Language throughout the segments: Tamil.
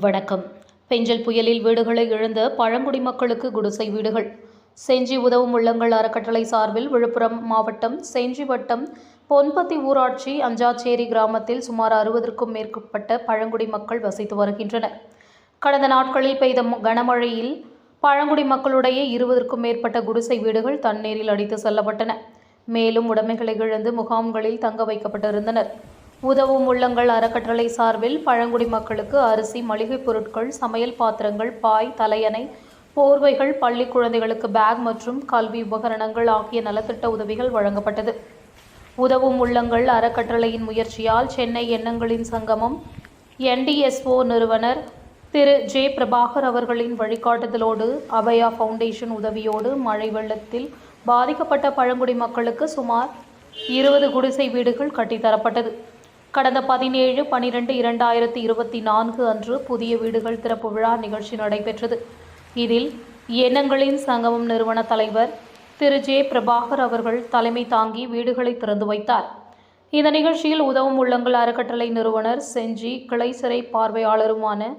வணக்கம். பெஞ்சல் புயலில் வீடுகளை இழந்த பழங்குடி மக்களுக்கு குடிசை வீடுகள். செஞ்சி உதவும் உள்ளங்கள் அறக்கட்டளை சார்பில் விழுப்புரம் மாவட்டம் செஞ்சி வட்டம் பொன்பத்தி ஊராட்சி அஞ்சாச்சேரி கிராமத்தில் சுமார் அறுபதற்கும் மேற்பட்ட பழங்குடி மக்கள் வசித்து வருகின்றனர். கடந்த நாட்களில் பெய்த கனமழையில் பழங்குடி மக்களுடைய இருபதற்கும் மேற்பட்ட குடிசை வீடுகள் தண்ணீரில் அடித்து செல்லப்பட்டன. மேலும் உடைமைகளை இழந்து முகாம்களில் தங்க வைக்கப்பட்டிருந்தனர். உதவும் உள்ளங்கள் அறக்கட்டளை சார்பில் பழங்குடி மக்களுக்கு அரிசி மளிகைப் பொருட்கள் சமையல் பாத்திரங்கள் பாய் தலையணை போர்வைகள் பள்ளி குழந்தைகளுக்கு பேக் மற்றும் கல்வி உபகரணங்கள் ஆகிய நலத்திட்ட உதவிகள் வழங்கப்பட்டது. உதவும் உள்ளங்கள் அறக்கட்டளையின் முயற்சியால் சென்னை எண்ணங்களின் சங்கமம் என்டிஎஸ்ஓ நிறுவனர் திரு. ஜே. பிரபாகர் அவர்களின் வழிகாட்டுதலோடு அபயா ஃபவுண்டேஷன் உதவியோடு மழை வெள்ளத்தில் பாதிக்கப்பட்ட பழங்குடி மக்களுக்கு சுமார் இருபது குடிசை வீடுகள் கட்டித்தரப்பட்டது. கடந்த பதினேழு பனிரெண்டு இரண்டாயிரத்தி இருபத்தி நான்கு அன்று புதிய வீடுகள் திறப்பு விழா நிகழ்ச்சி நடைபெற்றது. இதில் எண்ணங்களின் சங்கமம் நிறுவன தலைவர் திரு. ஜே. பிரபாகர் அவர்கள் தலைமை தாங்கி வீடுகளை திறந்து வைத்தார். இந்த நிகழ்ச்சியில் உதவும் உள்ளங்கள் அறக்கட்டளை நிறுவனர் செஞ்சி கிளை சிறை பார்வையாளருமான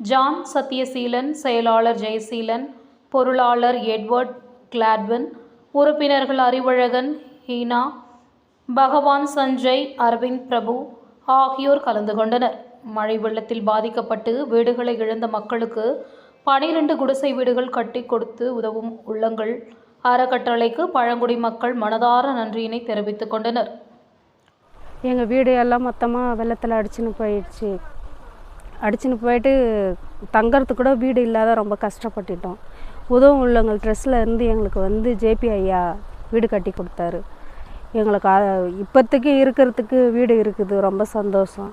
ஜான் சத்யசீலன் செயலாளர் ஜெயசீலன் பொருளாளர் எட்வர்ட் கிளாட்வன் உறுப்பினர்கள் அறிவழகன் ஹீனா பகவான் சஞ்சய் அரவிந்த் பிரபு ஆகியோர் கலந்து கொண்டனர். மழை வெள்ளத்தில் பாதிக்கப்பட்டு வீடுகளை இழந்த மக்களுக்கு பனிரெண்டு குடிசை வீடுகள் கட்டி கொடுத்து உதவும் உள்ளங்கள். அறக்கட்டளைக்கு பழங்குடி மக்கள் மனதார நன்றியினை தெரிவித்துக் கொண்டனர். எங்கள் வீடு எல்லாம் மொத்தமாக வெள்ளத்தில் அடிச்சுன்னு போயிடுச்சு. அடிச்சுன்னு போயிட்டு தங்கறதுக்கு கூட வீடு இல்லாத ரொம்ப கஷ்டப்பட்டுட்டோம். உதவும் உள்ளவங்கள் ட்ரெஸ்ஸில் இருந்து எங்களுக்கு வந்து ஜேபி ஐயா வீடு கட்டி கொடுத்தாரு. எங்களுக்கு இப்போத்துக்கு இப்போதைக்கு இருக்கிறதுக்கு வீடு இருக்குது. ரொம்ப சந்தோஷம்.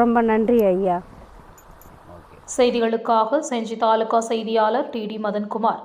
ரொம்ப நன்றி ஐயா. செய்திகளுக்காக செஞ்சி தாலுகா செய்தியாளர் டி டி மதன்குமார்.